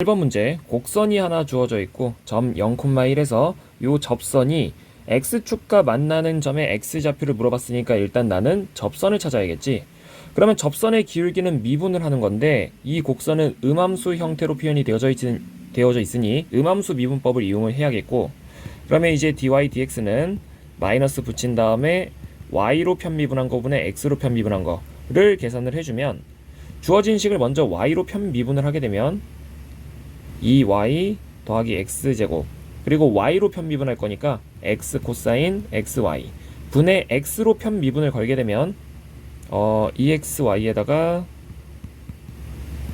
1번 문제 곡선이 하나 주어져 있고 점 0,1에서 요 접선이 x축과 만나는 점의 x좌표를 물어봤으니까 일단 나는 접선을 찾아야겠지. 그러면 접선의 기울기는 미분을 하는 건데 이 곡선은 음함수 형태로 표현이 되어져, 있, 되어져 있으니 음함수 미분법을 이용을 해야겠고 그러면 이제 dy dx는 마이너스 붙인 다음에 y로 편미분한 거분에 x로 편미분한 거를 계산을 해주면 주어진 식을 먼저 y로 편미분을 하게 되면 2y 더하기 x제곱. 그리고 y로 편미분할 거니까 x 코사인 xy. 분의 x로 편미분을 걸게 되면 어 2xy에다가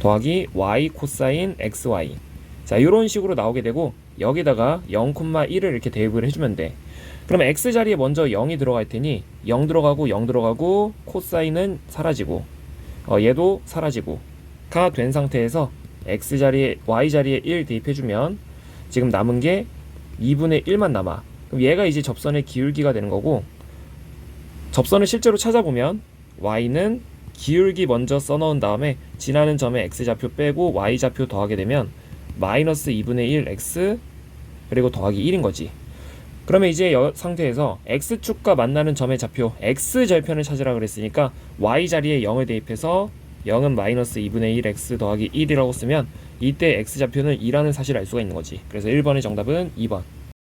더하기 y 코사인 xy. 자 이런 식으로 나오게 되고 여기다가 0,1을 이렇게 대입을 해주면 돼. 그러면 x 자리에 먼저 0이 들어갈 테니 0 들어가고 0 들어가고 코사인은 사라지고 어, 얘도 사라지고 가 된 상태에서 x 자리에 y 자리에 1 대입해주면 지금 남은 게 2분의 1만 남아. 그럼 얘가 이제 접선의 기울기가 되는 거고 접선을 실제로 찾아보면 y는 기울기 먼저 써넣은 다음에 지나는 점에 x 좌표 빼고 y 좌표 더하게 되면 마이너스 2분의 1 x 그리고 더하기 1인 거지. 그러면 이제 여 상태에서 x축과 만나는 점의 좌표 x 절편을 찾으라 그랬으니까 y 자리에 0을 대입해서 0은 마이너스 2분의 1 x 더하기 1이라고 쓰면 이때 x 좌표는 2라는 사실을 알 수가 있는 거지. 그래서 1번의 정답은 2번.